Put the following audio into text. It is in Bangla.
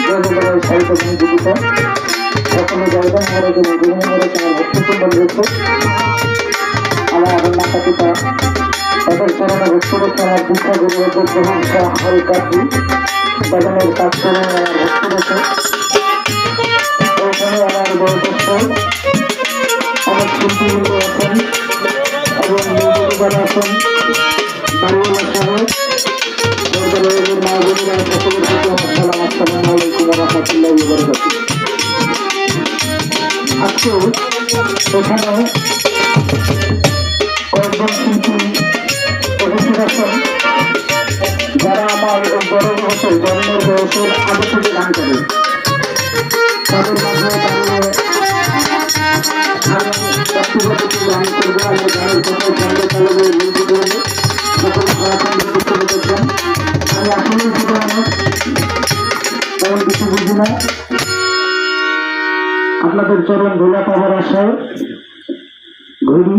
জয়নগরের সাহিত্য জীবিত সকলে জয়গান মরে যে বিভিন্ন মরে তার ভক্তিপূর্ণ রয়েছে আমার মাতা পিতা তাদের চরণে ভক্তি রেখে আমার দীক্ষা গুরুদের গ্রহণ হল কাঠি বাগানের কাজ করে আমার ভক্তি রেখে ওখানে আমার বয়োজ্যেষ্ঠ অনেক শিল্পীবৃন্দ আছেন এবং আছেন বাড়িওয়ালা সাহেব আজকে এখানে কয়েকজন শিল্পী উপস্থিত আছেন যারা আমার বড় বয়সের জন্মের বয়সের আগে থেকে গান করে তাদের মাঝে ব্যক্তিগত গান করব আমি গানের কোথাও জানতে চালাবো মিউজিক করব দেখবেন আমি আসলে শুধু আমার তেমন কিছু বুঝি না আপনাদের চরণ ধুলা পাবার আশায় ঘুরি